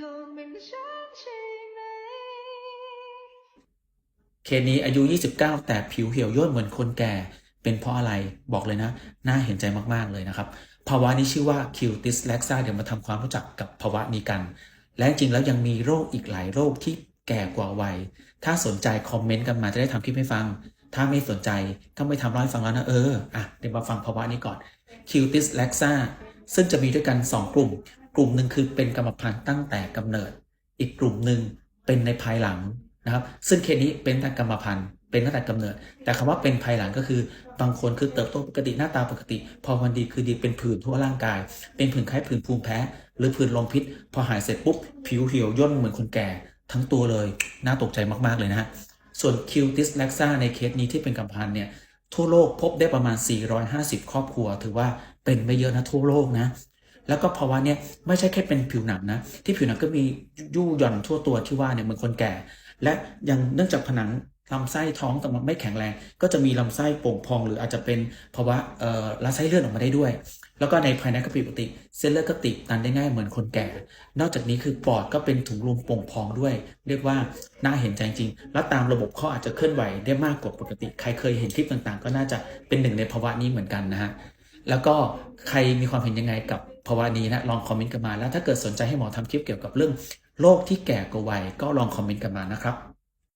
คงเป็นฉันใช่ไหม เคนี้อายุ 29 แต่ผิวเหี่ยวย่นเหมือนคนแก่ เป็นเพราะอะไรบอกเลยนะ น่าเห็นใจมาก ๆ เลยนะครับ ภาวะนี้ชื่อว่า cutis laxa เดี๋ยวมาทำความรู้จักกับภาวะนี้กัน และจริงแล้วยังมีโรคอีกหลายโรคที่แก่กว่าวัย ถ้าสนใจคอมเมนต์กันมาจะได้ทำคลิปให้ฟัง ถ้าไม่สนใจก็ไม่ทำเล่าให้ฟังแล้วนะเออ อะเดี๋ยวมาฟังภาวะนี้ก่อน cutis laxa ซึ่งจะมีด้วยกัน 2 กลุ่ม กลุ่มหนึ่งคือเป็นกรรมพันธุ์ตั้งแต่กำเนิด อีกกลุ่มหนึ่งเป็นในภายหลังนะครับ ซึ่งเคสนี้เป็นตั้งกรรมพันธุ์เป็นตั้งแต่กำเนิด แต่คำว่าเป็นภายหลังก็คือบางคนคือเติบโตปกติหน้าตาปกติ พอวันดีคือดีเป็นผื่นทั่วร่างกาย เป็นผื่นไข้ผื่นภูมิแพ้ หรือผื่นลมพิษ พอหายเสร็จปุ๊บ ผิวเหี่ยวย่นเหมือนคนแก่ทั้งตัวเลย น่าตกใจมากๆเลยนะฮะส่วน cutis laxa ในเคสนี้ที่เป็นกรรมพันธุ์เนี่ยทั่วโลกพบได้ประมาณ 450 ครอบครัว ถือว่าเป็นไม่เยอะนะทั่วโลกนะ แล้วก็ภาวะเนี่ยไม่ใช่แค่เป็นผิวหนังนะ ที่ผิวหนังก็มียู่หย่อนทั่วตัวที่ว่าเนี่ยเหมือนคนแก่ และยังเนื่องจากผนังลำไส้ท้องต่มันไม่แข็งแรง ก็จะมีลำไส้โป่งพอง หรืออาจจะเป็นภาวะเอ่อละไส้เลื่อนออกมาได้ด้วย แล้วก็ในภายในก็ผิดปกติ เส้นเลือดก็ตีบตันได้ง่ายเหมือนคนแก่ นอกจากนี้คือปอดก็เป็นถุงลมโป่งพองด้วย เรียกว่าน่าเห็นใจจริง แล้วตามระบบข้ออาจจะเคลื่อนไหวได้มากกว่าปกติ ใครเคยเห็นคลิปต่างๆ ก็น่าจะเป็นหนึ่งในภาวะนี้เหมือนกันนะฮะ แล้วก็ใครมีความเห็นยังไงกับภาวะนี้นะลองคอมเมนต์กันมาแล้วถ้าเกิดสนใจให้หมอทำคลิปเกี่ยวกับเรื่องโรคที่แก่กว่าวัยก็ลองคอมเมนต์กันมานะครับ